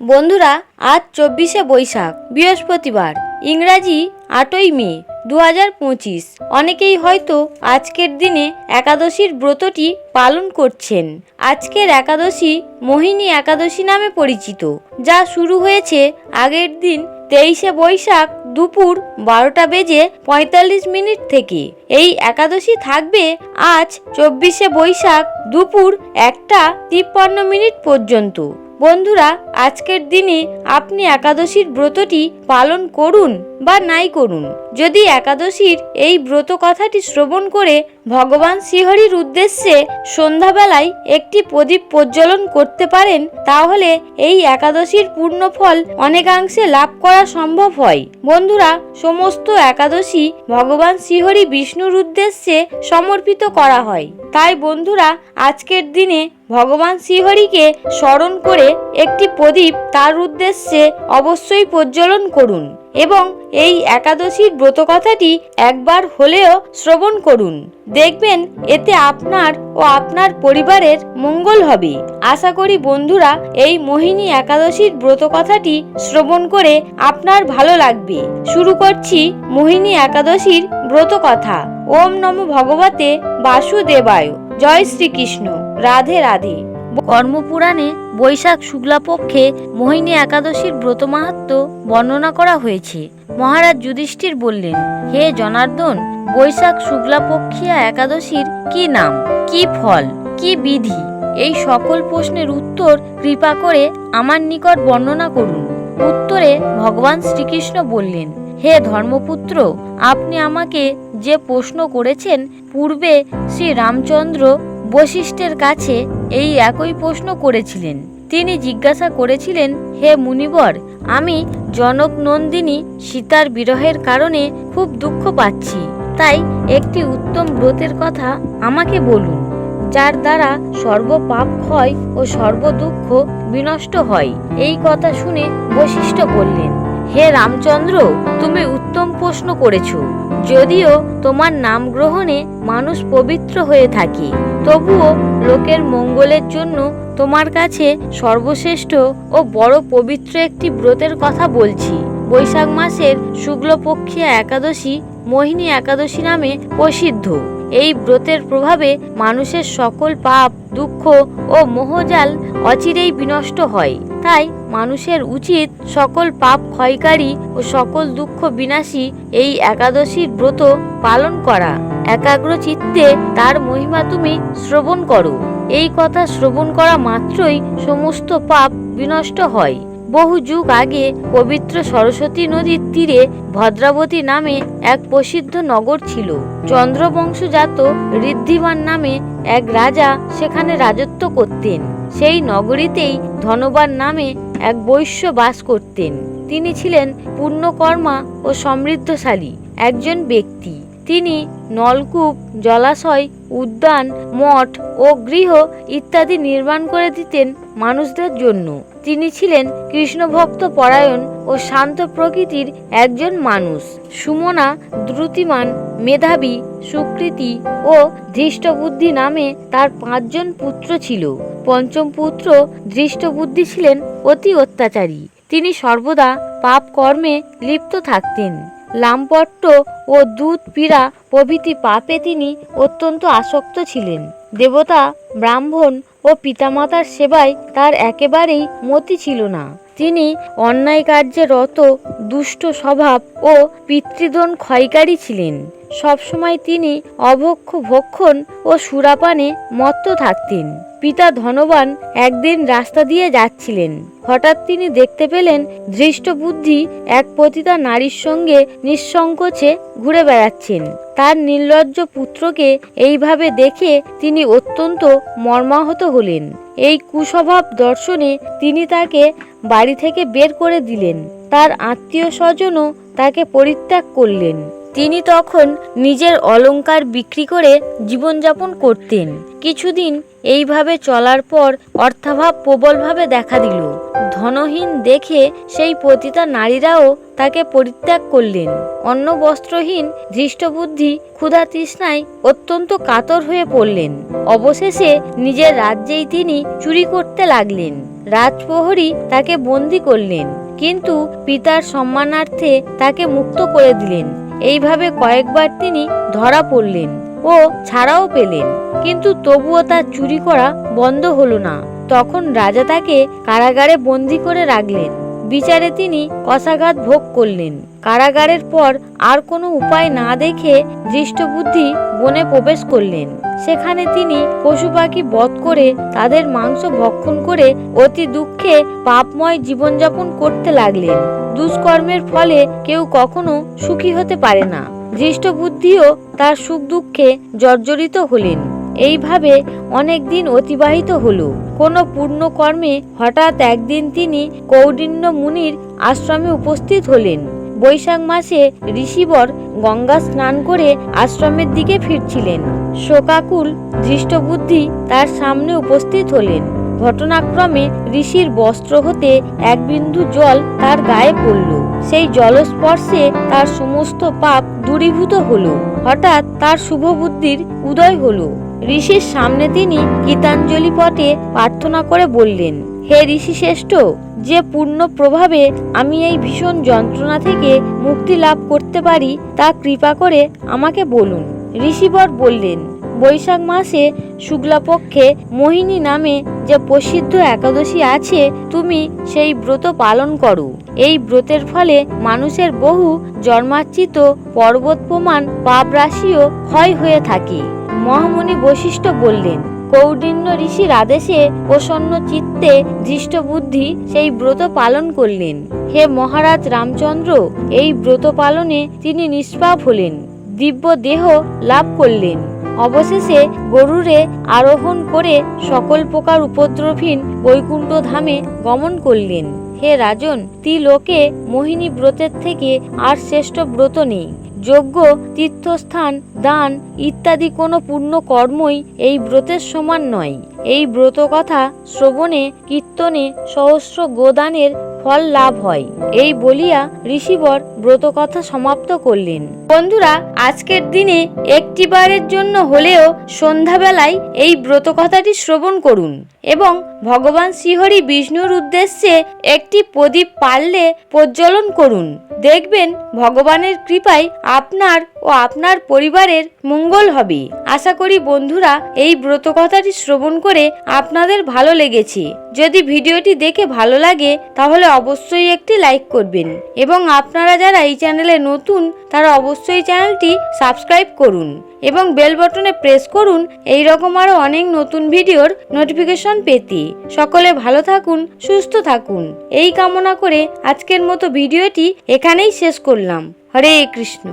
বন্ধুরা, আজ চব্বিশে বৈশাখ, বৃহস্পতিবার। ইংরাজি আটই মে দু হাজার পঁচিশ। অনেকেই হয়তো আজকের দিনে একাদশীর ব্রতটি পালন করছেন। আজকের একাদশী মোহিনী একাদশী নামে পরিচিত, যা শুরু হয়েছে আগের দিন তেইশে বৈশাখ দুপুর বারোটা বেজে পঁয়তাল্লিশ মিনিট থেকে। এই একাদশী থাকবে আজ চব্বিশে বৈশাখ দুপুর একটা তিপ্পান্ন মিনিট পর্যন্ত। বন্ধুরা, আজকের দিনে আপনি একাদশীর ব্রতটি পালন করুন বা নাই করুন। যদি একাদশীর এই ব্রত কথাটি শ্রবণ করে ভগবান শ্রীহরির উদ্দেশ্যে সন্ধ্যাবেলায় একটি প্রদীপ প্রজ্বলন করতে পারেন, তাহলে এই একাদশীর পূর্ণ ফল অনেকাংশে লাভ করা সম্ভব হয়। বন্ধুরা, সমস্ত একাদশী ভগবান শ্রীহরি বিষ্ণুর উদ্দেশ্যে সমর্পিত করা হয়। তাই বন্ধুরা, আজকের দিনে ভগবান শ্রীহরিকে স্মরণ করে একটি প্রদীপ তার উদ্দেশ্যে অবশ্যই প্রজ্বলন করুন এবং এই একাদশীর ব্রতকথাটি একবার হলেও শ্রবণ করুন। দেখবেন এতে আপনার ও আপনার পরিবারের মঙ্গল হবে। আশা করি বন্ধুরা, এই মোহিনী একাদশীর ব্রতকথাটি শ্রবণ করে আপনার ভালো লাগবে। শুরু করছি মোহিনী একাদশীর ব্রতকথা। ওম নম ভগবতে বাসুদেবায়। জয় শ্রীকৃষ্ণ। রাধে রাধে। কর্মপুরাণে বৈশাখ শুক্লাপক্ষে মোহিনী একাদশীর ব্রত মাহাত্ম বর্ণনা করা হয়েছে। মহারাজ যুধিষ্ঠির বললেন, হে জনার্দন, বৈশাখ শুক্লাপক্ষিয়া একাদশীর কি নাম, কি ফল, কি বিধি? এই সকল প্রশ্নের উত্তর কৃপা করে আমার নিকট বর্ণনা করুন। উত্তরে ভগবান শ্রীকৃষ্ণ বললেন, হে ধর্মপুত্র, আপনি আমাকে যে প্রশ্ন করেছেন, পূর্বে শ্রী রামচন্দ্র বশিষ্ঠের কাছে এই একই প্রশ্ন করেছিলেন। তিনি জিজ্ঞাসা করেছিলেন, হে মুনিবর, আমি জনক নন্দিনী সীতার বিরহের কারণে খুব দুঃখ পাচ্ছি। তাই একটি উত্তম ব্রতের কথা আমাকে বলুন, যার দ্বারা সর্বপাপ ক্ষয় ও সর্বদুঃখ বিনষ্ট হয়। এই কথা শুনে বশিষ্ঠ বললেন, হে রামচন্দ্র, তুমি উত্তম প্রশ্ন করেছ। যদিও তোমার নাম গ্রহণে মানুষ পবিত্র হয়ে থাকে তবুও লোকের মঙ্গলের জন্য তোমার কাছে সর্বশ্রেষ্ঠ ও বড় পবিত্র একটি ব্রতের কথা বলছি। বৈশাখ মাসের শুক্লপক্ষিয়া একাদশী মোহিনী একাদশী নামে প্রসিদ্ধ। এই ব্রতের প্রভাবে মানুষের সকল পাপ, দুঃখ ও মোহজাল অচিরেই বিনষ্ট হয়। তাই মানুষের উচিত সকল পাপ ক্ষয়কারী ও সকল দুঃখ বিনাশী এই একাদশীর ব্রত পালন করা। একাগ্র চিত্তে তার মহিমা তুমি শ্রবণ করো। এই কথা শ্রবণ করা মাত্রই সমস্ত পাপ বিনষ্ট হয়। বহু যুগ আগে পবিত্র সরস্বতী নদীর তীরে ভদ্রাবতী নামে এক প্রসিদ্ধ নগর ছিল। চন্দ্রবংশজাত ঋদ্ধিমান নামে এক রাজা সেখানে রাজত্ব করতেন। সেই নগরীতেই ধনবান নামে এক বৈশ্য বাস করতেন। তিনি ছিলেন পূর্ণকর্মা ও সমৃদ্ধশালী একজন ব্যক্তি। তিনি নলকূপ, জলাশয়, উদ্যান, মঠ ও গৃহ ইত্যাদি নির্মাণ করে দিতেন মানুষদের জন্য। তিনি ছিলেন কৃষ্ণভক্ত পরায়ণ ও শান্ত প্রকৃতির একজন মানুষ। সুমনা, দ্রুতিমান, মেধাবী, সুকৃতি ও ধৃষ্টবুদ্ধি নামে তার পাঁচজন পুত্র ছিল। পঞ্চম পুত্র ধৃষ্টবুদ্ধি ছিলেন অতি অত্যাচারী। তিনি সর্বদা পাপ কর্মে লিপ্ত থাকতেন। লাম্পট্ট ও দুধ পীড়া প্রভৃতি পাপে তিনি অত্যন্ত আসক্ত ছিলেন। দেবতা, ব্রাহ্মণ ও পিতামাতার সেবায় তার একেবারেই মতি ছিল না। তিনি অন্যায় কার্যে রত, দুষ্ট স্বভাব ও পিতৃদন ক্ষয়কারী ছিলেন। সবসময় তিনি অভক্ষ ভক্ষণ ও সুরাপানে মত্ত থাকতেন। পিতা ধনবান একদিন রাস্তা দিয়ে যাচ্ছিলেন। হঠাৎ তিনি দেখতে পেলেন দৃষ্টবুদ্ধি এক পতিতা নারীর সঙ্গে নিঃসংকোচে ঘুরে বেড়াচ্ছেন। তার নির্লজ্জ পুত্রকে এইভাবে দেখে তিনি অত্যন্ত মর্মাহত হলেন। এই কুস্বভাব দর্শনে তিনি তাকে বাড়ি থেকে বের করে দিলেন। তার আত্মীয় স্বজনও তাকে পরিত্যাগ করলেন। তিনি তখন নিজের অলংকার বিক্রি করে জীবনযাপন করতেন। কিছুদিন এইভাবে চলার পর অর্থাভাব প্রবলভাবে দেখা দিল। ধনহীন দেখে সেই পতিতা নারীরাও তাকে পরিত্যাগ করলেন। অন্য বস্ত্রহীন ধৃষ্টবুদ্ধি ক্ষুধা তৃষ্ণায় অত্যন্ত কাতর হয়ে পড়লেন। অবশেষে নিজের রাজ্যেই তিনি চুরি করতে লাগলেন। রাজপ্রহরী তাকে বন্দি করলেন, কিন্তু পিতার সম্মানার্থে তাকে মুক্ত করে দিলেন। এইভাবে কয়েকবার তিনি ধরা পড়লেন ও ছাড়াও পেলেন। কিন্তু তবুও তার চুরি করা বন্ধ হলো না। তখন রাজা তাকে কারাগারে বন্দি করে রাখলেন। বিচারে তিনি কষাঘাত ভোগ করলেন। কারাগারের পর আর কোনো উপায় না দেখে দৃষ্টবুদ্ধি বনে প্রবেশ করলেন। সেখানে তিনি পশু পাখি বধ করে তাদের মাংস ভক্ষণ করে অতি দুঃখে পাপময় জীবনযাপন করতে লাগলেন। দুষ্কর্মের ফলে কেউ কখনো সুখী হতে পারে না। দৃষ্টবুদ্ধিও তার সুখ দুঃখে জর্জরিত হলেন। এইভাবে অনেক দিন অতিবাহিত হলো। কোনো পূর্ণ কর্মে হঠাৎ একদিন তিনি কৌডিন্য মুনির আশ্রমে উপস্থিত হলেন। বৈশাখ মাসে ঋষিবর গঙ্গা স্নান করে আশ্রমের দিকে ফিরছিলেন। শোকাকুল দৃষ্টবুদ্ধি তার সামনে উপস্থিত হলেন। ঘটনাক্রমে ঋষির বস্ত্র হতে এক বিন্দু জল তার গায়ে পড়ল। সেই জলস্পর্শে তার সমস্ত পাপ দূরীভূত হল। হঠাৎ তার শুভ বুদ্ধির উদয় হলো। ঋষির সামনে তিনি গীতাঞ্জলি পটে প্রার্থনা করে বললেন, হে ঋষি শ্রেষ্ঠ, যে পূর্ণ প্রভাবে আমি এই ভীষণ যন্ত্রণা থেকে মুক্তি লাভ করতে পারি, তা কৃপা করে আমাকে বলুন। ঋষিবর বললেন, বৈশাখ মাসে শুক্লাপক্ষে মোহিনী নামে যে প্রসিদ্ধ একাদশী আছে, তুমি সেই ব্রত পালন করো। এই ব্রতের ফলে মানুষের বহু জন্মাচ্ছিত পর্বত প্রমাণ পাপ রাশিও ক্ষয় হয়ে থাকে। মহামুনি বৈশিষ্ট্য বললেন, কৌডিন্য ঋষির আদেশে প্রসন্ন চিত্তে দৃষ্ট বুদ্ধি সেই ব্রত পালন করলেন। হে মহারাজ রামচন্দ্র, এই ব্রত পালনে তিনি নিষ্পাপ হলেন, দিব্য দেহ লাভ করলেন। অবশেষে গরুরে আরোহণ করে সকল প্রকার উপদ্রবহীন বৈকুণ্ঠ ধামে গমন করলেন। হে রাজন লোকে মোহিনী ব্রতের থেকে আর শ্রেষ্ঠ ব্রত নেই। যোগ্য তীর্থস্থান, দান ইত্যাদি কোনো পূর্ণ কর্মই এই ব্রতের সমান নয়। এই ব্রত কথা শ্রবণে, কীর্তনে সহস্র গোদানের ফল লাভ হয়। এই বলিয়া ঋষিবর ব্রত কথা সমাপ্ত করলেন। বন্ধুরা, আজকের দিনে একটিবারের জন্য হলেও সন্ধ্যাবেলায় এই ব্রত কথাটি শ্রবণ করুন এবং ভগবান শ্রীহরি বিষ্ণুর উদ্দেশ্যে একটি প্রদীপ পারলে প্রজ্বলন করুন। দেখবেন ভগবানের কৃপায় আপনার ও আপনার পরিবারের মঙ্গল হবে। আশা করি বন্ধুরা, এই ব্রত কথাটি শ্রবণ করে আপনাদের ভালো লেগেছে। যদি ভিডিওটি দেখে ভালো লাগে, তাহলে অবশ্যই একটি লাইক করবেন এবং আপনারা যারা এই চ্যানেলে নতুন, তারা অবশ্যই চ্যানেলটি সাবস্ক্রাইব করুন এবং বেল বটনে প্রেস করুন। এই রকম আরও অনেক নতুন ভিডিওর নোটিফিকেশন পেতে। সকলে ভালো থাকুন, সুস্থ থাকুন। এই কামনা করে আজকের মতো ভিডিওটি এখানেই শেষ করলাম। হরে কৃষ্ণ।